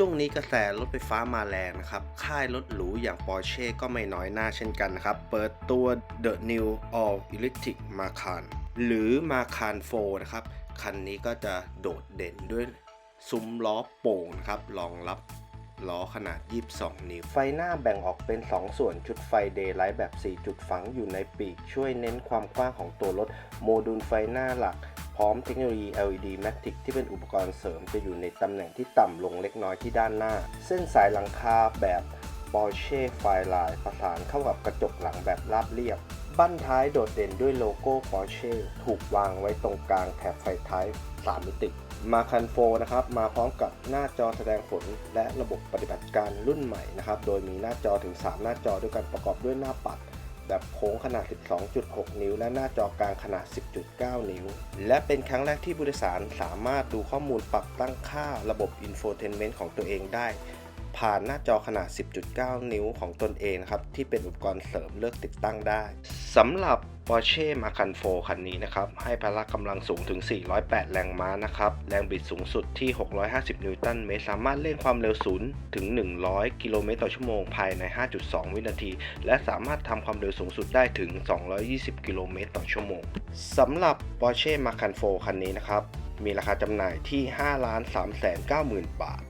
ช่วงนี้กระแสรถไฟฟ้ามาแรงนะครับ ค่ายรถหรูอย่าง Porsche ก็ไม่น้อยหน้าเช่นกันนะครับ เปิดตัว The New All Electric Macan หรือ Macan 4 นะครับ คันนี้ก็จะโดดเด่นด้วยซุ้มล้อโป่งนะครับรองรับล้อขนาด 22 นิ้ว ไฟหน้าแบ่งออกเป็น 2 ส่วนชุดไฟ Daylight แบบ 4 จุดฝังอยู่ในปีก ช่วยเน้นความกว้างของตัวรถ โมดูลไฟหน้าหลัก พร้อมเทคโนโลยี LED Matic ที่เป็นอุปกรณ์เสริมจะอยู่ในตำแหน่งที่ต่ำลงเล็กน้อยที่ด้านหน้า เส้นสายหลังคาแบบ Porsche Firelight ประสานเข้ากับกระจกหลังแบบราบเรียบ บั้นท้ายโดดเด่นด้วยโลโก้ Porsche ถูกวางไว้ตรงกลางแถบไฟท้าย 3 มิติ มาคันโฟนะครับ มาพร้อมกับหน้าจอแสดงผลและระบบปฏิบัติการรุ่นใหม่นะครับ โดยมีหน้าจอถึง 3 หน้าจอด้วยกันประกอบด้วยหน้าปัด แบบโค้งขนาด 12.6 นิ้ว และหน้าจอกลางขนาด 10.9 นิ้ว และเป็นครั้งแรกที่ผู้โดยสารสามารถดูข้อมูลปรับตั้งค่าระบบอินโฟเทนเมนต์ของตัวเองได้ ผ่านหน้าจอขนาด 10.9 นิ้วของตนเองนะครับ ที่เป็นอุปกรณ์เสริมเลือกติดตั้งได้สำหรับ Porsche Macan 4คันนี้นะครับ ให้พละกำลังสูงถึง 408 แรงม้านะครับ แรงบิดสูงสุดที่ 650 นิวตันเมตร สามารถเร่งความเร็วศูนย์ถึง 100 กิโลเมตรต่อชั่วโมงภายใน 5.2 วินาที และสามารถทำความเร็วสูงสุดได้ถึง 220 กิโลเมตรต่อชั่วโมงสำหรับ Porsche Macan 4คันนี้นะครับ มีราคาจำหน่ายที่ 5 3 9 0 0 0 0 บาท